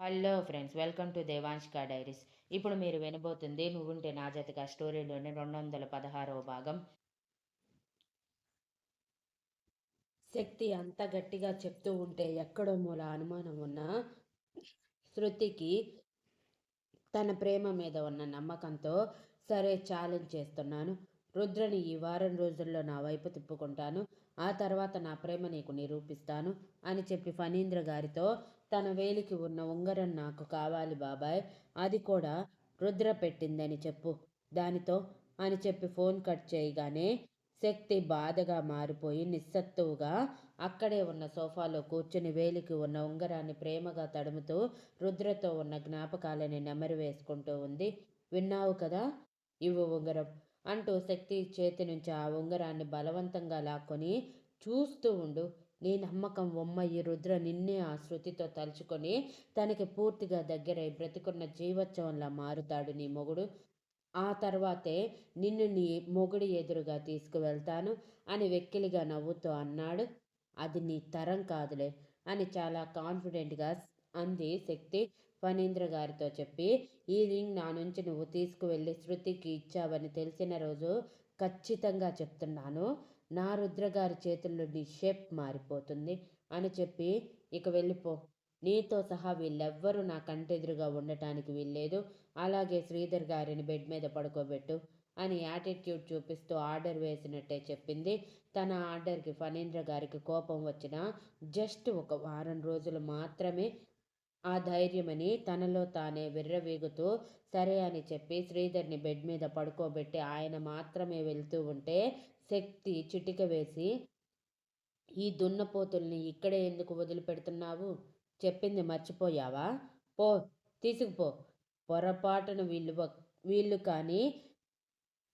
Hello friends welcome to Devanshika diaries. ఇప్పుడు మీరు వినబోతుంది నువ్వుంటే నా జతగా స్టోరీలోని రెండు వందల పదహారవ భాగం. శక్తి అంత గట్టిగా చెప్తూ ఉంటే ఎక్కడో మూల అనుమానం ఉన్న శృతికి తన ప్రేమ మీద ఉన్న నమ్మకంతో సరే ఛాలెంజ్ చేస్తున్నాను. రుద్రని ఈ వారం రోజుల్లో నా వైపు తిప్పుకుంటాను. ఆ తర్వాత నా ప్రేమ నీకు నిరూపిస్తాను అని చెప్పి ఫణీంద్ర గారితో తన వేలికి ఉన్న ఉంగరం నాకు కావాలి బాబాయ్ అది కూడా రుద్ర పెట్టిందని చెప్పు దానితో అని చెప్పి ఫోన్ కట్ చేయగానే శక్తి బాధగా మారిపోయి నిస్సత్తువుగా అక్కడే ఉన్న సోఫాలో కూర్చుని వేలికి ఉన్న ఉంగరాన్ని ప్రేమగా తడుముతూ రుద్రతో ఉన్న జ్ఞాపకాలని నెమరు వేసుకుంటూ ఉంది. విన్నావు కదా? ఇవ్వు ఉంగరం. అంటూ శక్తి చేతి నుంచి ఆ ఉంగరాన్ని బలవంతంగా లాక్కొని చూస్తూ ఉండు. నీ నమ్మకం ఒమ్మయ్యి రుద్ర నిన్నే ఆ శృతితో తలుచుకొని తనకి పూర్తిగా దగ్గరై బ్రతికున్న జీవోత్సవంలా మారుతాడు నీ మొగుడు. ఆ తర్వాతే నిన్ను నీ మొగుడి ఎదురుగా తీసుకువెళ్తాను అని వెక్కిలిగా నవ్వుతూ అన్నాడు. అది నీ తరం కాదులే అని చాలా కాన్ఫిడెంట్గా అంది శక్తి. ఫణీంద్ర గారితో చెప్పి ఈ రింగ్ నా నుంచి నువ్వు తీసుకువెళ్ళి శృతికి ఇచ్చావని తెలిసిన రోజు ఖచ్చితంగా చెప్తున్నాను. నా రుద్రగారి చేతుల్లో నీ షేప్ మారిపోతుంది అని చెప్పి ఇక వెళ్ళిపో. నీతో సహా వీళ్ళెవ్వరూ నా కంటెదురుగా ఉండటానికి వీల్లేదు. అలాగే శ్రీధర్ గారిని బెడ్ మీద పడుకోబెట్టు అని యాటిట్యూడ్ చూపిస్తూ ఆర్డర్ వేసినట్టే చెప్పింది. తన ఆర్డర్కి ఫణీంద్ర గారికి కోపం వచ్చిన జస్ట్ ఒక వారం రోజులు మాత్రమే ఆ ధైర్యమని తనలో తానే విర్రవీగుతూ సరే అని చెప్పి శ్రీధర్ని బెడ్ మీద పడుకోబెట్టి ఆయన మాత్రమే వెళ్తూ ఉంటే శక్తి చిటిక వేసి ఈ దున్నపోతుల్ని ఇక్కడే ఎందుకు వదిలిపెడుతున్నావు? చెప్పింది మర్చిపోయావా? పో తీసుకుపో. పొరపాటున వీళ్ళు వీళ్ళు కానీ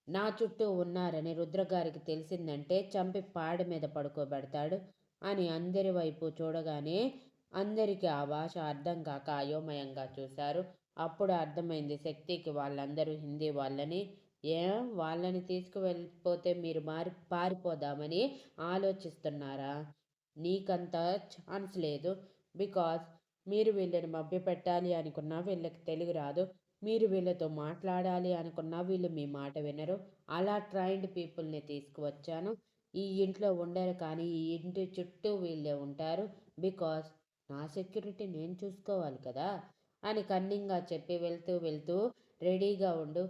నా చుట్టూ ఉన్నారని రుద్రగారికి తెలిసిందంటే చంపి పాడి మీద పడుకోబెడతాడు అని అందరి వైపు చూడగానే అందరికీ ఆ భాష అర్థం కాక అయోమయంగా చూశారు. అప్పుడు అర్థమైంది శక్తికి వాళ్ళందరూ హిందీ వాళ్ళని ఏం వాళ్ళని తీసుకువెళ్ళిపోతే మీరు మారి పారిపోదామని ఆలోచిస్తున్నారా? నీకంత ఛాన్స్ లేదు. బికాస్ మీరు వీళ్ళని మభ్యపెట్టాలి అనుకున్నా వీళ్ళకి తెలుగు రాదు. మీరు వీళ్ళతో మాట్లాడాలి అనుకున్నా వీళ్ళు మీ మాట వినరు. అలా ట్రైన్డ్ పీపుల్ని తీసుకువచ్చాను. ఈ ఇంట్లో ఉండరు కానీ ఈ ఇంటి చుట్టూ వీళ్ళే ఉంటారు. బికాస్ నా సెక్యూరిటీ నేను చూసుకోవాలి కదా అని కన్నింగా చెప్పి వెళ్తూ వెళ్తూ రెడీగా ఉండు.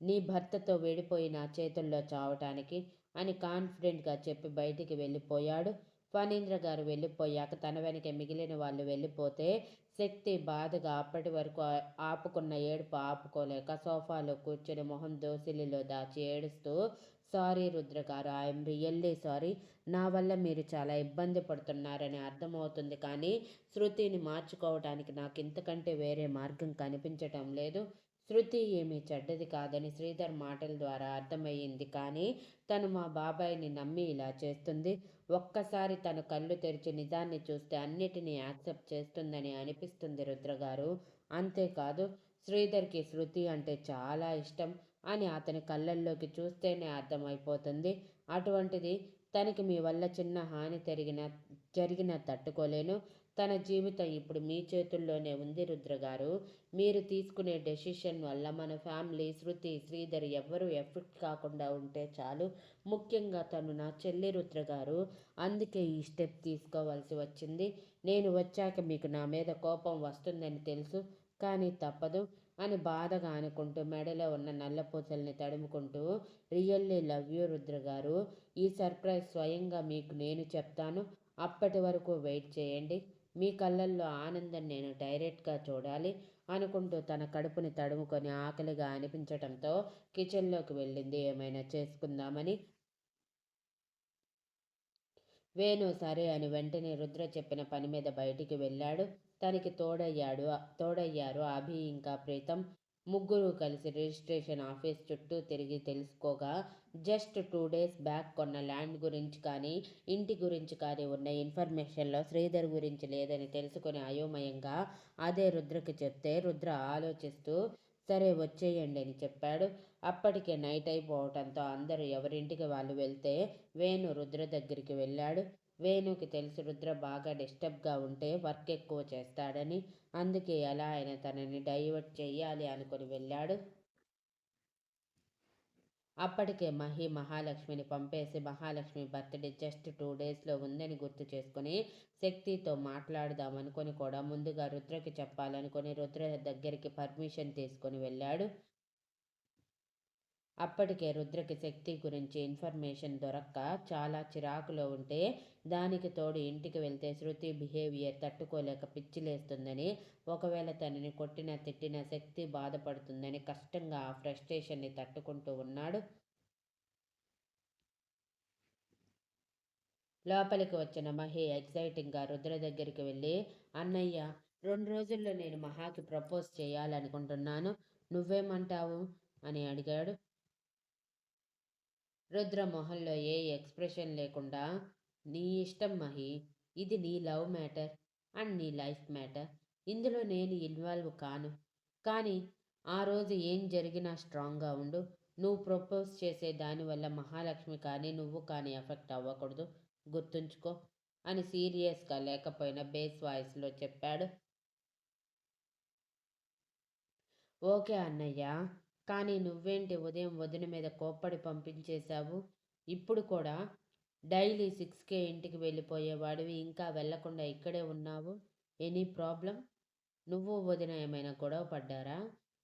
నీ భర్తతో విడిపోయి నా చేతుల్లో చావటానికి అని కాన్ఫిడెంట్గా చెప్పి బయటికి వెళ్ళిపోయాడు. ఫణీంద్ర గారు వెళ్ళిపోయాక తన వెనక మిగిలిన వాళ్ళు వెళ్ళిపోతే శక్తి బాధగా అప్పటి వరకు ఆపుకున్న ఏడుపు ఆపుకోలేక సోఫాలో కూర్చుని మొహం దోసిలిలో దాచి ఏడుస్తూ సారీ రుద్ర గారు ఐఎమ్ రియల్లీ సారీ. నా వల్ల మీరు చాలా ఇబ్బంది పడుతున్నారని అర్థమవుతుంది కానీ శృతిని మార్చుకోవడానికి నాకు ఇంతకంటే వేరే మార్గం కనిపించటం లేదు. శృతి ఏమీ చెడ్డది కాదని శ్రీధర్ మాటల ద్వారా అర్థమయ్యింది కానీ తను మా బాబాయిని నమ్మి ఇలా చేస్తుంది. ఒక్కసారి తను కళ్ళు తెరిచి నిజాన్ని చూస్తే అన్నిటినీ యాక్సెప్ట్ చేస్తుందని అనిపిస్తుంది రుద్రగారు అంతేకాదు శ్రీధర్కి శృతి అంటే చాలా ఇష్టం. అని అతని కళ్ళల్లోకి చూస్తేనే అర్థమైపోతుంది. అటువంటిది తనకి మీ వల్ల చిన్న హాని జరిగిన జరిగిన తట్టుకోలేను. తన జీవితం ఇప్పుడు మీ చేతుల్లోనే ఉంది రుద్రగారు మీరు తీసుకునే డెసిషన్ వల్ల మన ఫ్యామిలీ శృతి శ్రీధర్ ఎవ్వరూ ఎఫెక్ట్ కాకుండా ఉంటే చాలు. ముఖ్యంగా తను నా చెల్లి రుద్రగారు అందుకే ఈ స్టెప్ తీసుకోవాల్సి వచ్చింది. నేను వచ్చాక మీకు నా మీద కోపం వస్తుందని తెలుసు. కానీ తప్పదు అని బాధగా అనుకుంటూ మెడలో ఉన్న నల్లపూసల్ని తడుముకుంటూ రియల్లీ లవ్ యూ రుద్ర గారు ఈ సర్ప్రైజ్ స్వయంగా మీకు నేను చెప్తాను. అప్పటి వరకు వెయిట్ చేయండి. మీ కళ్ళల్లో ఆనందం నేను డైరెక్ట్గా చూడాలి అనుకుంటూ తన కడుపుని తడుముకొని ఆకలిగా అనిపించటంతో కిచెన్లోకి వెళ్ళింది. ఏమైనా చేసుకుందామని? వేణు సరే అని వెంటనే రుద్ర చెప్పిన పని మీద బయటికి వెళ్ళాడు. తనకి తోడయ్యాడు. తోడయ్యారు అభి. ఇంకా ప్రీతం ముగ్గురు కలిసి రిజిస్ట్రేషన్ ఆఫీస్ చుట్టూ తిరిగి తెలుసుకోగా జస్ట్ టూ డేస్ బ్యాక్ కొన్న ల్యాండ్ గురించి కానీ ఇంటి గురించి కానీ ఉన్న ఇన్ఫర్మేషన్లో శ్రీధర్ గురించి లేదని తెలుసుకుని అయోమయంగా అదే రుద్రకి చెప్తే రుద్ర ఆలోచిస్తూ సరే వచ్చేయండి అని చెప్పాడు. అప్పటికే నైట్ అయిపోవటంతో అందరూ ఎవరింటికి వాళ్ళు వెళ్తే వేణు రుద్ర దగ్గరికి వెళ్ళాడు. వేణుకి తెలుసు రుద్ర బాగా డిస్టర్బ్గా ఉంటే వర్క్ ఎక్కువ చేస్తాడని. అందుకే ఎలా ఆయన తనని డైవర్ట్ చేయాలి అనుకుని వెళ్ళాడు. అప్పటికే మహి మహాలక్ష్మిని పంపేసి మహాలక్ష్మి బర్త్డే జస్ట్ టూ డేస్లో ఉందని గుర్తు చేసుకుని శక్తితో మాట్లాడదామనుకొని కూడా ముందుగా రుద్రకి చెప్పాలనుకుని రుద్ర దగ్గరికి పర్మిషన్ తీసుకొని వెళ్ళాడు. అప్పటికే రుద్రకి శక్తి గురించి ఇన్ఫర్మేషన్ దొరక్క చాలా చిరాకులో ఉంటే దానికి తోడు ఇంటికి వెళ్తే శృతి బిహేవియర్ తట్టుకోలేక పిచ్చిలేస్తుందని ఒకవేళ తనని కొట్టిన తిట్టిన శక్తి బాధపడుతుందని కష్టంగా ఆ ఫ్రస్ట్రేషన్ని తట్టుకుంటూ ఉన్నాడు. లోపలికి వచ్చిన మహి ఎగ్జైటింగ్గా రుద్ర దగ్గరికి వెళ్ళి అన్నయ్య రెండు రోజుల్లో నేను మహాకి ప్రపోజ్ చేయాలనుకుంటున్నాను. నువ్వేమంటావు? అని అడిగాడు. రుద్ర మొహంలో ఏ ఎక్స్ప్రెషన్ లేకుండా నీ ఇష్టం మహి ఇది నీ లవ్ మ్యాటర్ అండ్ నీ లైఫ్ మ్యాటర్. ఇందులో నేను ఇన్వాల్వ్ కాను. కానీ ఆ రోజు ఏం జరిగినా స్ట్రాంగ్గా ఉండు. నువ్వు ప్రపోజ్ చేసే దానివల్ల మహాలక్ష్మి కానీ నువ్వు కానీ ఎఫెక్ట్ అవ్వకూడదు. గుర్తుంచుకో అని సీరియస్గా లేకపోయినా బేస్ వాయిస్లో చెప్పాడు. ఓకే అన్నయ్య కానీ నువ్వేంటి ఉదయం వదిన మీద కోప్పడి పంపించేశావు? ఇప్పుడు కూడా డైలీ సిక్స్కే ఇంటికి వెళ్ళిపోయేవాడివి ఇంకా వెళ్ళకుండా ఇక్కడే ఉన్నావు? Any problem? నువ్వు వదిన ఏమైనా గొడవ పడ్డారా?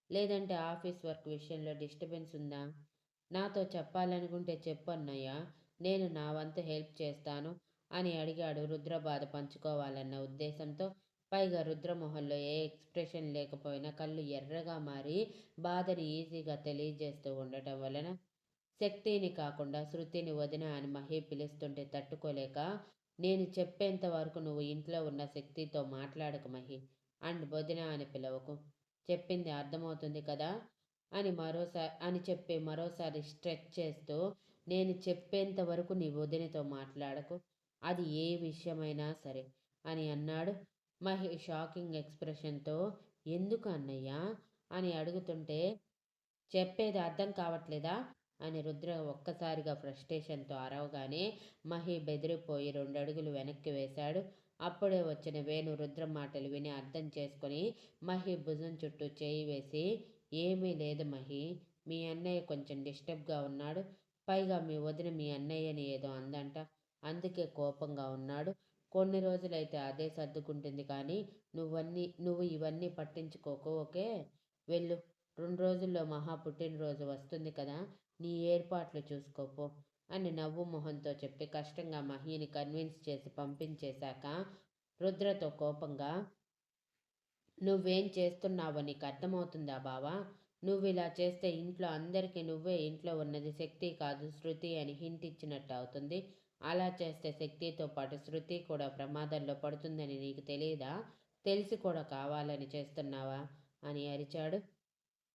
లేదంటే ఆఫీస్ వర్క్ విషయంలో డిస్టర్బెన్స్ ఉందా? నాతో చెప్పాలనుకుంటే చెప్పన్నయ్యా నేను నా వంతు హెల్ప్ చేస్తాను అని అడిగాడు రుద్ర బాధ పంచుకోవాలన్న ఉద్దేశంతో పైగా రుద్రమొహంలో ఏ ఎక్స్ప్రెషన్ లేకపోయినా కళ్ళు ఎర్రగా మారి బాధని ఈజీగా తెలియజేస్తూ ఉండటం వలన శక్తిని కాకుండా శృతిని వదిన అని మహి పిలుస్తుంటే తట్టుకోలేక నేను చెప్పేంత వరకు నువ్వు ఇంట్లో ఉన్న శక్తితో మాట్లాడకు మహి అండ్ వదిన అని పిలవకు. చెప్పింది అర్థమవుతుంది కదా అని మరోసారి అని చెప్పి మరోసారి స్ట్రెచ్ చేస్తూ నేను చెప్పేంత వరకు నీ వదినతో మాట్లాడకు అది ఏ విషయమైనా సరే అని అన్నాడు. మహి షాకింగ్ ఎక్స్ప్రెషన్తో ఎందుకు అన్నయ్య? అని అడుగుతుంటే చెప్పేది అర్థం కావట్లేదా? అని రుద్ర ఒక్కసారిగా ఫ్రస్ట్రేషన్తో అరవగానే మహి బెదిరిపోయి రెండు అడుగులు వెనక్కి వేశాడు. అప్పుడే వచ్చిన వేణు రుద్ర మాటలు విని అర్థం చేసుకొని మహి భుజం చుట్టూ చేయి వేసి ఏమీ లేదు మహి మీ అన్నయ్య కొంచెం డిస్టర్బ్గా ఉన్నాడు. పైగా మీ వదిన మీ అన్నయ్యని ఏదో అందంట. అందుకే కోపంగా ఉన్నాడు. కొన్ని రోజులైతే అదే సర్దుకుంటుంది కానీ నువ్వన్నీ నువ్వు ఇవన్నీ పట్టించుకోకు ఓకే? వెళ్ళు. రెండు రోజుల్లో మహా పుట్టినరోజు వస్తుంది కదా నీ ఏర్పాట్లు చూసుకోపో అని నవ్వు మొహంతో చెప్పి కష్టంగా మహిని కన్విన్స్ చేసి పంపించేశాక రుద్రతో కోపంగా నువ్వేం చేస్తున్నావో నీకు అర్థమవుతుందా బావా? నువ్వు ఇలా చేస్తే ఇంట్లో అందరికీ నువ్వే ఇంట్లో ఉన్నది శక్తి కాదు శృతి అని హింట్ ఇచ్చినట్టు అవుతుంది. అలా చేస్తే శక్తితో పాటు శృతి కూడా ప్రమాదంలో పడుతుందని నీకు తెలియదా తెలిసి కూడా కావాలని చేస్తున్నావా? అని అరిచాడు.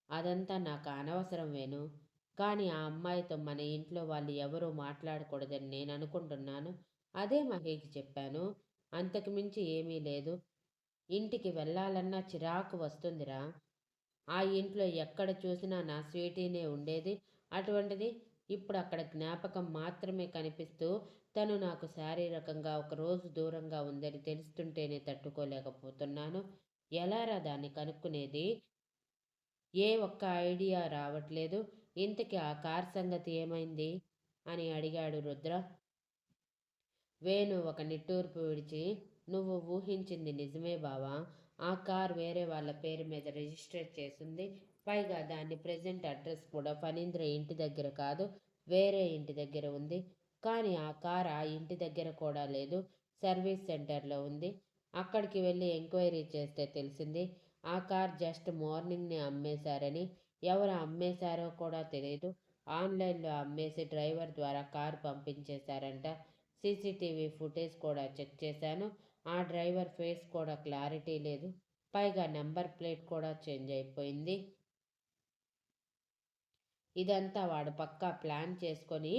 అదంతా నాకు అనవసరం వేను కానీ ఆ అమ్మాయితో మన ఇంట్లో వాళ్ళు ఎవరూ మాట్లాడకూడదని నేను అనుకుంటున్నాను. అదే మహేకి చెప్పాను. అంతకుమించి ఏమీ లేదు. ఇంటికి వెళ్ళాలన్నా చిరాకు వస్తుందిరా. ఆ ఇంట్లో ఎక్కడ చూసినా నా స్వీటీనే ఉండేది. అటువంటిది ఇప్పుడు అక్కడ జ్ఞాపకం మాత్రమే కనిపిస్తూ తను నాకు శారీరకంగా ఒక రోజు దూరంగా ఉందని తెలుస్తుంటేనే తట్టుకోలేకపోతున్నాను. ఎలారా దాన్ని కనుక్కునేది? ఏ ఒక్క ఐడియా రావట్లేదు. ఇంతకీ ఆ కార్ సంగతి ఏమైంది? అని అడిగాడు రుద్ర. వేణు ఒక నిట్టూర్పు విడిచి నువ్వు ఊహించింది నిజమే బావా. ఆ కార్ వేరే వాళ్ళ పేరు మీద రిజిస్టర్ చేసింది. పైగా దాని ప్రజెంట్ అడ్రస్ కూడా ఫణీంద్ర ఇంటి దగ్గర కాదు వేరే ఇంటి దగ్గర ఉంది. కానీ ఆ కార్ ఆ ఇంటి దగ్గర కూడా లేదు. సర్వీస్ సెంటర్లో ఉంది. అక్కడికి వెళ్ళి ఎంక్వైరీ చేస్తే తెలిసింది ఆ కార్ జస్ట్ మార్నింగ్ని అమ్మేశారని. ఎవరు అమ్మేశారో కూడా తెలియదు ఆన్లైన్లో అమ్మేసి డ్రైవర్ ద్వారా కార్ పంపించేశారంట. సీసీటీవీ ఫుటేజ్ కూడా చెక్ చేశాను. ఆ డ్రైవర్ ఫేస్ కూడా క్లారిటీ లేదు. పైగా నెంబర్ ప్లేట్ కూడా చేంజ్ అయిపోయింది. ఇదంతా వాడు పక్కా ప్లాన్ చేసుకొని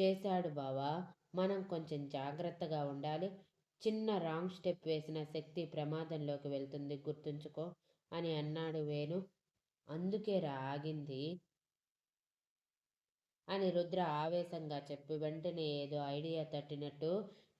చేశాడు బావా. మనం కొంచెం జాగ్రత్తగా ఉండాలి. చిన్న రాంగ్ స్టెప్ వేసిన శక్తి ప్రమాదంలోకి వెళ్తుంది గుర్తుంచుకో అని అన్నాడు వేణు. అందుకే రా ఆగింది అని రుద్ర ఆవేశంగా చెప్పి వెంటనే ఏదో ఐడియా తట్టినట్టు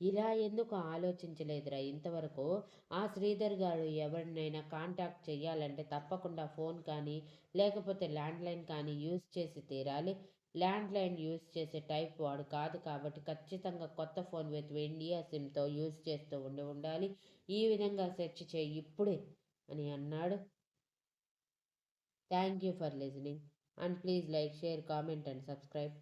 ఇలా ఎందుకు ఆలోచించలేదురా? ఇంతవరకు ఆ శ్రీధర్ గారు ఎవరినైనా కాంటాక్ట్ చేయాలంటే తప్పకుండా ఫోన్ కానీ లేకపోతే ల్యాండ్లైన్ కానీ యూజ్ చేసి తీరాలి. ల్యాండ్లైన్ యూజ్ చేసే టైప్ వాడు కాదు కాబట్టి ఖచ్చితంగా కొత్త ఫోన్ విత్ ఇండియా సిమ్తో యూజ్ చేస్తూ ఉండి ఉండాలి. ఈ విధంగా సెర్చ్ చేయి ఇప్పుడే అని అన్నాడు. Thank you for listening and please like share comment and subscribe.